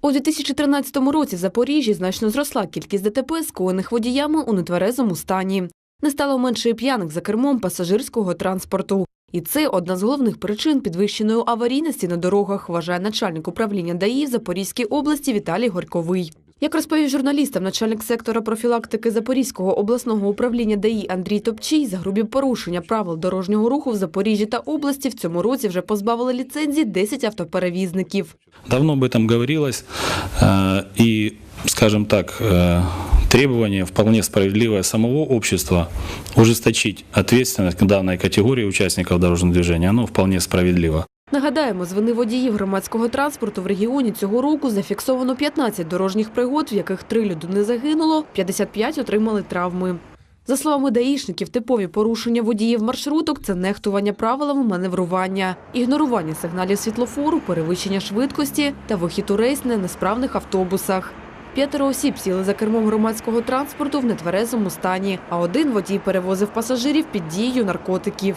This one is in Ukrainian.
У 2013 році в Запоріжжі значно зросла кількість ДТП, скоєних водіями у нетверезому стані. Не стало менше і п'яних за кермом пасажирського транспорту. І це одна з головних причин підвищеної аварійності на дорогах, вважає начальник управління ДАІ в Запорізькій області Віталій Горьковий. Як розповів журналістам начальник сектора профілактики Запорізького обласного управління ДАІ Андрій Топчій, за грубі порушення правил дорожнього руху в Запоріжжі та області в цьому році вже позбавили ліцензії 10 автоперевізників. Давно об этом говорилось, э, и, скажем так, э, требование вполне справедливое самого общества ужесточить ответственность к данной категории участников дорожного движения, оно вполне справедливо. Нагадаємо, з вини водіїв громадського транспорту в регіоні цього року зафіксовано 15 дорожніх пригод, в яких три людини загинуло, 55 отримали травми. За словами даїшників, типові порушення водіїв маршруток – це нехтування правилами маневрування, ігнорування сигналів світлофору, перевищення швидкості та вихід у рейс на несправних автобусах. П'ятеро осіб сіли за кермом громадського транспорту в нетверезому стані, а один водій перевозив пасажирів під дією наркотиків.